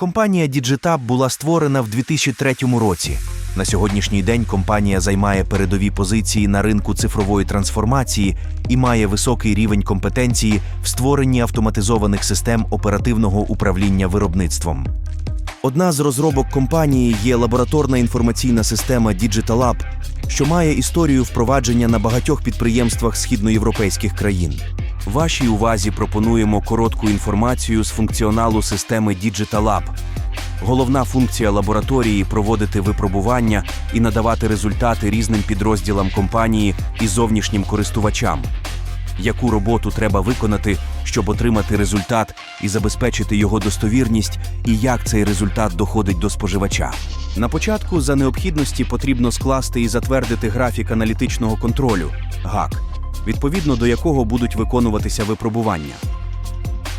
Компанія Digitab була створена в 2003 році. На сьогоднішній день компанія займає передові позиції на ринку цифрової трансформації і має високий рівень компетенції в створенні автоматизованих систем оперативного управління виробництвом. Одна з розробок компанії є лабораторна інформаційна система DigitalLab, що має історію впровадження на багатьох підприємствах східноєвропейських країн. Вашій увазі пропонуємо коротку інформацію з функціоналу системи DigitalLab. Головна функція лабораторії проводити випробування і надавати результати різним підрозділам компанії і зовнішнім користувачам. Яку роботу треба виконати, щоб отримати результат і забезпечити його достовірність, і як цей результат доходить до споживача. На початку за необхідності потрібно скласти і затвердити графік аналітичного контролю ГАК, відповідно до якого будуть виконуватися випробування.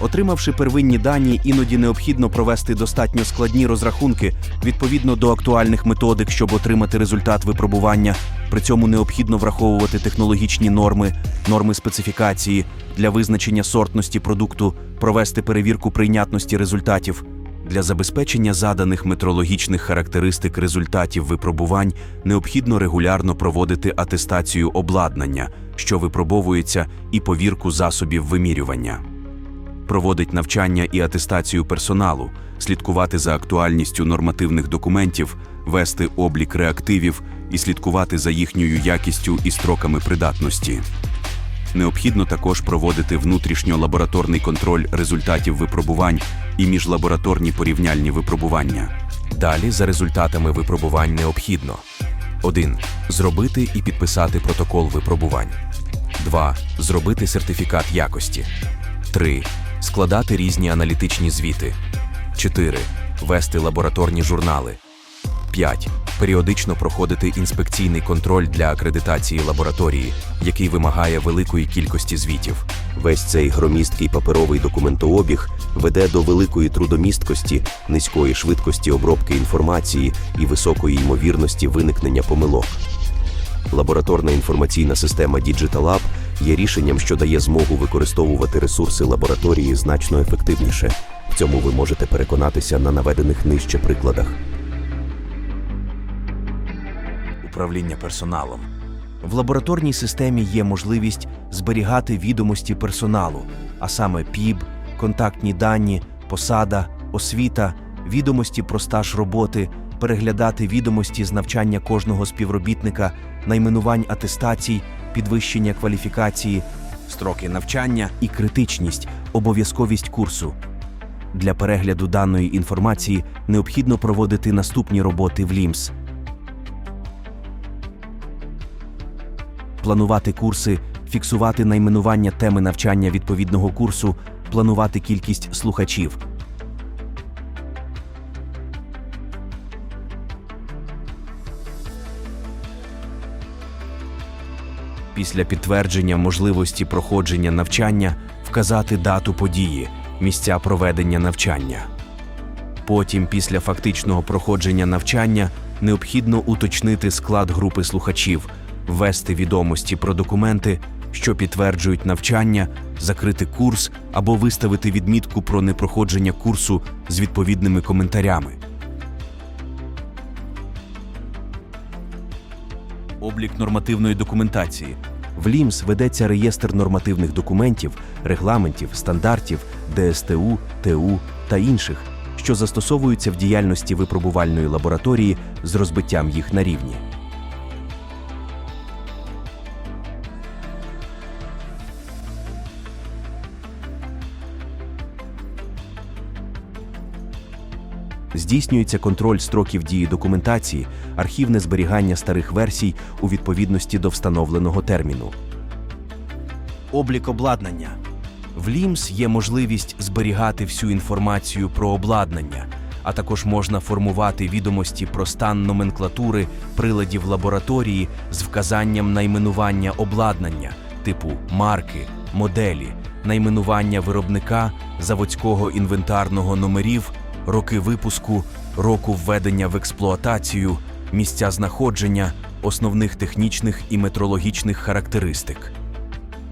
Отримавши первинні дані, іноді необхідно провести достатньо складні розрахунки відповідно до актуальних методик, щоб отримати результат випробування. При цьому необхідно враховувати технологічні норми, норми специфікації для визначення сортності продукту, провести перевірку прийнятності результатів. Для забезпечення заданих метрологічних характеристик результатів випробувань необхідно регулярно проводити атестацію обладнання, що випробовується, і повірку засобів вимірювання проводить навчання і атестацію персоналу, слідкувати за актуальністю нормативних документів, вести облік реактивів і слідкувати за їхньою якістю і строками придатності. Необхідно також проводити внутрішньолабораторний контроль результатів випробувань і міжлабораторні порівняльні випробування. Далі за результатами випробувань необхідно 1. Зробити і підписати протокол випробувань. 2. Зробити сертифікат якості. 3. Складати різні аналітичні звіти. 4. Вести лабораторні журнали. 5. Періодично проходити інспекційний контроль для акредитації лабораторії, який вимагає великої кількості звітів. Весь цей громісткий паперовий документообіг веде до великої трудомісткості, низької швидкості обробки інформації і високої ймовірності виникнення помилок. Лабораторна інформаційна система DigitalLab є рішенням, що дає змогу використовувати ресурси лабораторії значно ефективніше. В цьому ви можете переконатися на наведених нижче прикладах. Управління персоналом. В лабораторній системі є можливість зберігати відомості персоналу, а саме ПІБ, контактні дані, посада, освіта, відомості про стаж роботи, переглядати відомості з навчання кожного співробітника, найменувань атестацій, підвищення кваліфікації, строки навчання і критичність, обов'язковість курсу. Для перегляду даної інформації необхідно проводити наступні роботи в LIMS. Планувати курси, фіксувати найменування теми навчання відповідного курсу, планувати кількість слухачів. Після підтвердження можливості проходження навчання вказати дату події, місця проведення навчання. Потім, після фактичного проходження навчання, необхідно уточнити склад групи слухачів, ввести відомості про документи, що підтверджують навчання, закрити курс або виставити відмітку про непроходження курсу з відповідними коментарями. Облік нормативної документації. В ЛІМС ведеться реєстр нормативних документів, регламентів, стандартів, ДСТУ, ТУ та інших, що застосовуються в діяльності випробувальної лабораторії з розбиттям їх на рівні. Здійснюється контроль строків дії документації, архівне зберігання старих версій у відповідності до встановленого терміну. Облік обладнання. В LIMS є можливість зберігати всю інформацію про обладнання, а також можна формувати відомості про стан номенклатури приладів лабораторії з вказанням найменування обладнання, типу марки, моделі, найменування виробника, заводського інвентарного номерів, роки випуску, року введення в експлуатацію, місця знаходження, основних технічних і метрологічних характеристик.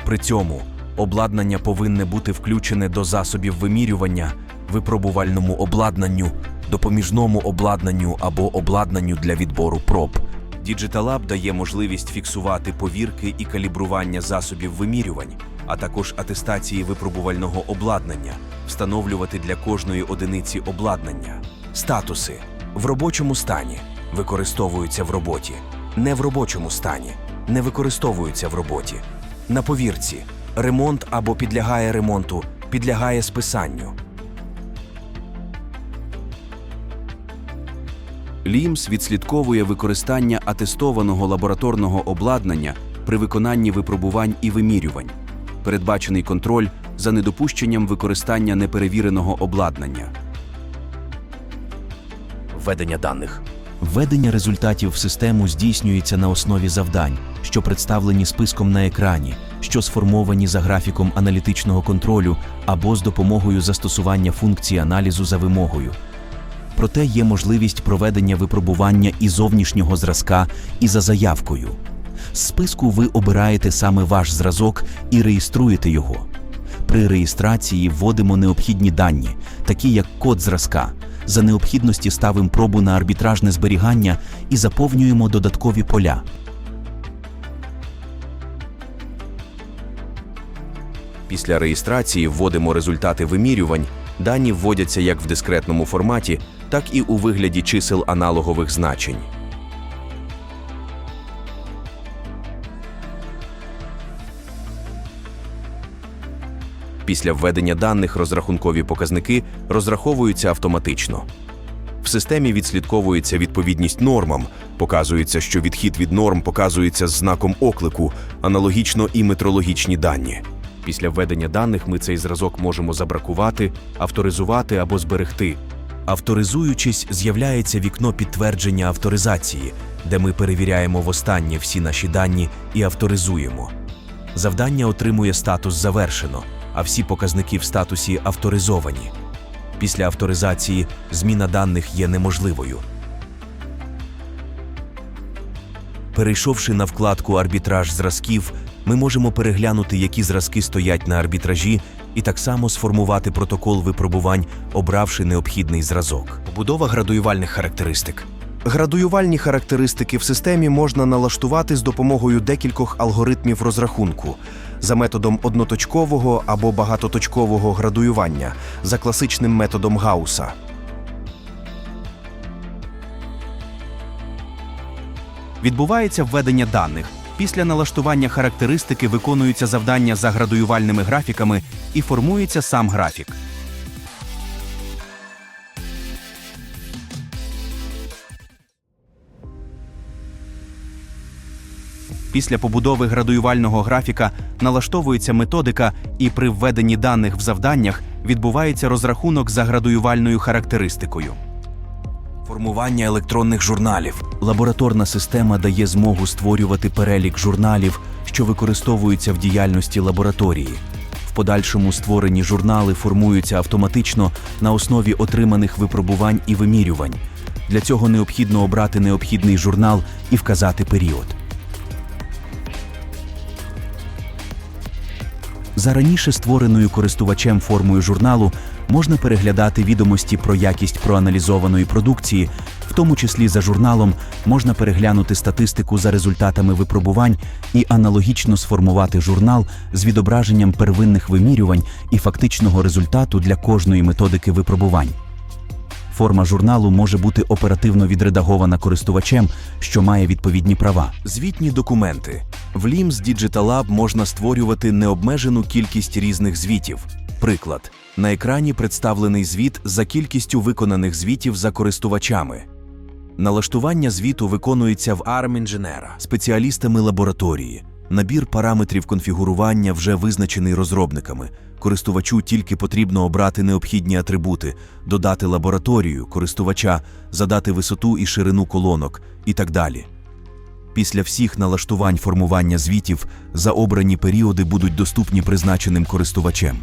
При цьому обладнання повинне бути включене до засобів вимірювання, випробувальному обладнанню, допоміжному обладнанню або обладнанню для відбору проб. Діджиталаб дає можливість фіксувати повірки і калібрування засобів вимірювань, а також атестації випробувального обладнання, встановлювати для кожної одиниці обладнання. Статуси. В робочому стані. Використовуються в роботі, не в робочому стані, не використовуються в роботі. На повірці. Ремонт або підлягає ремонту, підлягає списанню. ЛІМС відслідковує використання атестованого лабораторного обладнання при виконанні випробувань і вимірювань, передбачений контроль за недопущенням використання неперевіреного обладнання. Введення даних. Введення результатів в систему здійснюється на основі завдань, що представлені списком на екрані, що сформовані за графіком аналітичного контролю або з допомогою застосування функції аналізу за вимогою. Проте є можливість проведення випробування і зовнішнього зразка і за заявкою. З списку ви обираєте саме ваш зразок і реєструєте його. При реєстрації вводимо необхідні дані, такі як код зразка. За необхідності ставимо пробу на арбітражне зберігання і заповнюємо додаткові поля. Після реєстрації вводимо результати вимірювань. Дані вводяться як в дискретному форматі, так і у вигляді чисел аналогових значень. Після введення даних розрахункові показники розраховуються автоматично. В системі відслідковується відповідність нормам, показується, що відхід від норм показується з знаком оклику, аналогічно і метрологічні дані. Після введення даних ми цей зразок можемо забракувати, авторизувати або зберегти. Авторизуючись, з'являється вікно підтвердження авторизації, де ми перевіряємо востаннє всі наші дані і авторизуємо. Завдання отримує статус завершено, а всі показники в статусі авторизовані. Після авторизації зміна даних є неможливою. Перейшовши на вкладку Арбітраж зразків, ми можемо переглянути, які зразки стоять на арбітражі, і так само сформувати протокол випробувань, обравши необхідний зразок. Побудова градуювальних характеристик. Градуювальні характеристики в системі можна налаштувати з допомогою декількох алгоритмів розрахунку за методом одноточкового або багатоточкового градуювання за класичним методом Гауса. Відбувається введення даних. Після налаштування характеристики виконуються завдання за градуювальними графіками і формується сам графік. Після побудови градуювального графіка налаштовується методика, і при введенні даних в завданнях відбувається розрахунок за градуювальною характеристикою. Формування електронних журналів. Лабораторна система дає змогу створювати перелік журналів, що використовуються в діяльності лабораторії. В подальшому створені журнали формуються автоматично на основі отриманих випробувань і вимірювань. Для цього необхідно обрати необхідний журнал і вказати період. За раніше створеною користувачем формою журналу можна переглядати відомості про якість проаналізованої продукції, в тому числі за журналом можна переглянути статистику за результатами випробувань і аналогічно сформувати журнал з відображенням первинних вимірювань і фактичного результату для кожної методики випробувань. Форма журналу може бути оперативно відредагована користувачем, що має відповідні права. Звітні документи. В LIMS Digital Lab можна створювати необмежену кількість різних звітів. Приклад: на екрані представлений звіт за кількістю виконаних звітів за користувачами. Налаштування звіту виконується в ARM-інженера спеціалістами лабораторії. Набір параметрів конфігурування вже визначений розробниками. Користувачу тільки потрібно обрати необхідні атрибути, додати лабораторію користувача, задати висоту і ширину колонок і так далі. Після всіх налаштувань формування звітів за обрані періоди будуть доступні призначеним користувачем.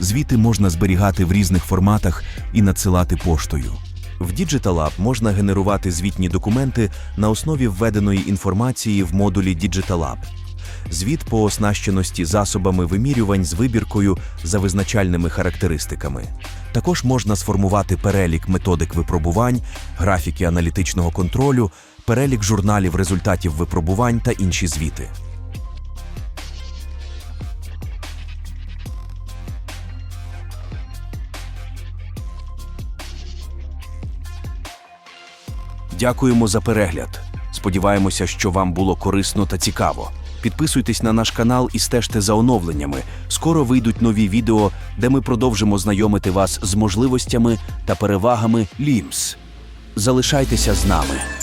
Звіти можна зберігати в різних форматах і надсилати поштою. В Digital Lab можна генерувати звітні документи на основі введеної інформації в модулі Digital Lab. Звіт по оснащеності засобами вимірювань з вибіркою за визначальними характеристиками. Також можна сформувати перелік методик випробувань, графіки аналітичного контролю, перелік журналів результатів випробувань та інші звіти. Дякуємо за перегляд. Сподіваємося, що вам було корисно та цікаво. Підписуйтесь на наш канал і стежте за оновленнями. Скоро вийдуть нові відео, де ми продовжимо знайомити вас з можливостями та перевагами LIMS. Залишайтеся з нами.